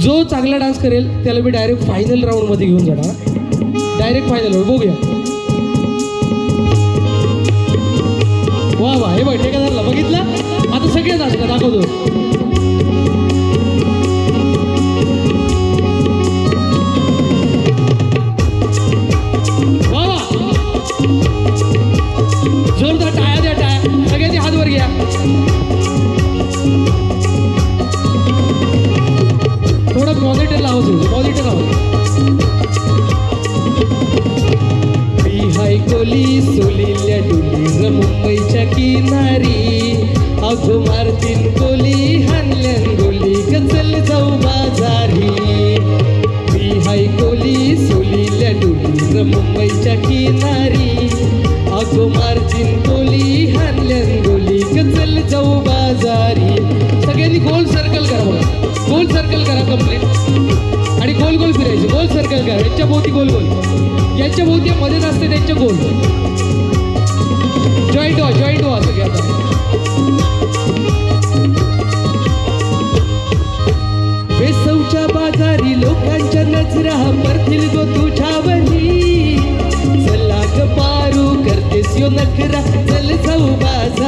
जो चांगला डान्स करेल त्याला मी डायरेक्ट फायनल राऊंडमध्ये घेऊन जाणार. डायरेक्ट फायनल बघूया. वा वा हे बघ ठेकेदारला बघितलं? आता सगळेच असतात का दाखवतो. वा वा. जोरदार टाळ्या द्या टाळ्या. सगळ्यांनी हात वर घ्या. पॉझिटिव्ह आवाज होतो पॉझिटिव्ह आवाज मी हाय कोली सोलिल्या डुलीर मुंबईच्या किनारी. अगो मारतीन कोली हानल्यान गोली गचल जाऊ बाजारी. मी हाय कोली सोलिल्या डुलीर मुंबईच्या किनारी. अगो मारतीन कोली हानल्यान गोली गचल जाऊ गोल सर्कल कर. यांच्या भोवती गोल गोल. यांच्या भोवती मध्येच असते त्यांच्या गोल. जॉईंट व्हा जॉईंट व्हा सगळे आता वेसवच्या बाजारी लोकांच्या नजरा परतील गो तुझ्यावरी. चला पारू करतेस यो नखरा. चल जाऊ बाजार.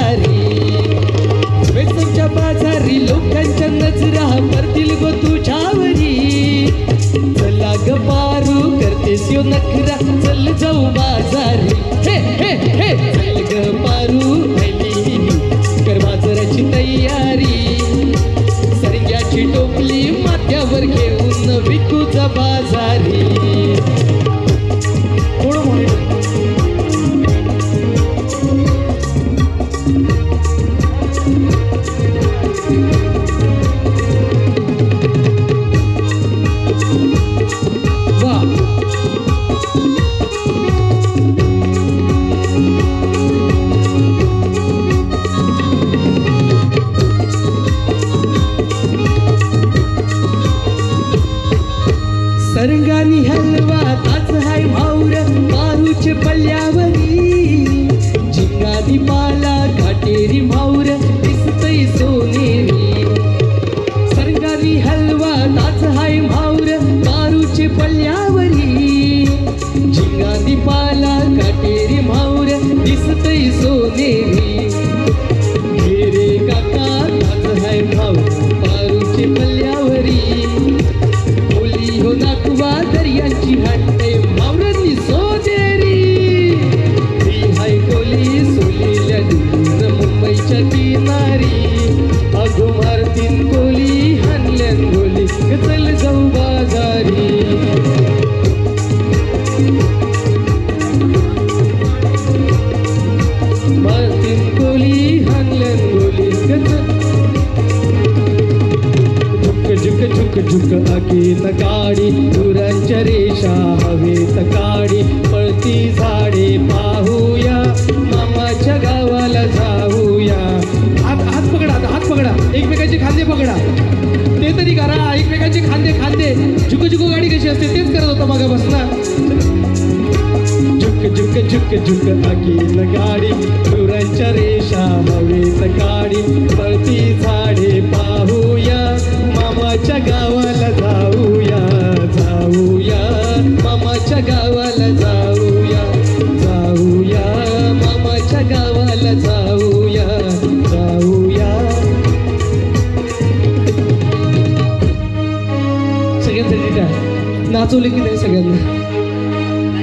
पारू नखरा चल जाऊ बाजारी. हे हे हे. चल ग पारू आली कर बाजाराची तयारी. सरग्याची टोपली माथ्यावर घेऊन विकूचा बाजारी. thank you पल्ल्यावरी. झिंगानी पाला काटेरी भाऊ अगो मारतीन कोली हानल्यान गोली चल जाऊ बाजारी. एकमेकांचे खांदे पकडा. ते तरी करा एकमेकांचे खांदे खांदे. झुक झुक गाडी कशी असते तेच करत होता मागे बसला. झुक झुक झुक झुक आगीत गाडी. दुरांच्या रेषा हवेत काडी पळती झाडी. सगळ्यांसाठी टाळ. नाचवले की नाही सगळ्यांना